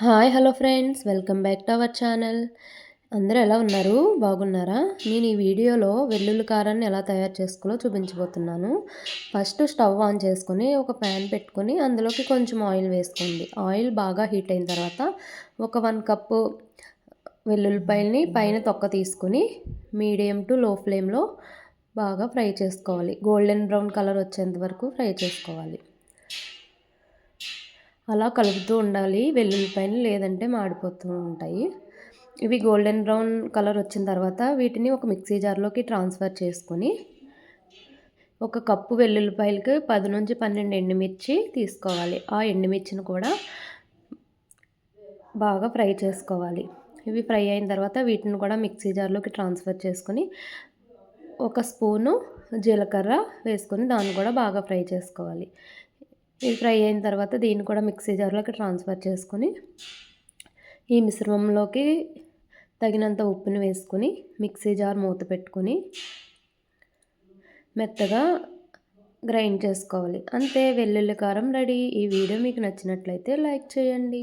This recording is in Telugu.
Hi hello friends. Welcome back to our channel. అందరూ ఎలా ఉన్నారు? బాగున్నారా? నేను ఈ వీడియోలో వెల్లుల్లి కారాన్ని ఎలా తయారు చేసుకోవాలో చూపించబోతున్నాను. ఫస్ట్ స్టవ్ ఆన్ చేసుకొని ఒక ప్యాన్ పెట్టుకొని అందులోకి కొంచెం ఆయిల్ వేసుకోండి. ఆయిల్ బాగా హీట్ అయిన తర్వాత ఒక వన్ కప్పు వెల్లుల్లిపాయల్ని పైన తొక్క తీసుకొని మీడియం టు లో ఫ్లేమ్లో బాగా ఫ్రై చేసుకోవాలి. గోల్డెన్ బ్రౌన్ కలర్ వచ్చేంత వరకు ఫ్రై చేసుకోవాలి. అలా కలుపుతూ ఉండాలి. వెల్లుల్లిపాయలు లేదంటే మాడిపోతూ ఉంటాయి. ఇవి గోల్డెన్ బ్రౌన్ కలర్ వచ్చిన తర్వాత వీటిని ఒక మిక్సీ జార్లోకి ట్రాన్స్ఫర్ చేసుకొని ఒక కప్పు వెల్లుల్లిపాయలకి పది నుంచి పన్నెండు ఎండుమిర్చి తీసుకోవాలి. ఆ ఎండుమిర్చిని కూడా బాగా ఫ్రై చేసుకోవాలి. ఇవి ఫ్రై అయిన తర్వాత వీటిని కూడా మిక్సీ జార్లోకి ట్రాన్స్ఫర్ చేసుకొని ఒక స్పూను జీలకర్ర వేసుకొని దాన్ని కూడా బాగా ఫ్రై చేసుకోవాలి. ఇది ఫ్రై అయిన తర్వాత దీన్ని కూడా మిక్సీ జార్లోకి ట్రాన్స్ఫర్ చేసుకొని ఈ మిశ్రమంలోకి తగినంత ఉప్పుని వేసుకొని మిక్సీ జార్ మూత పెట్టుకొని మెత్తగా గ్రైండ్ చేసుకోవాలి. అంతే వెల్లుల్లి కారం రెడీ. ఈ వీడియో మీకు నచ్చినట్లయితే లైక్ చేయండి.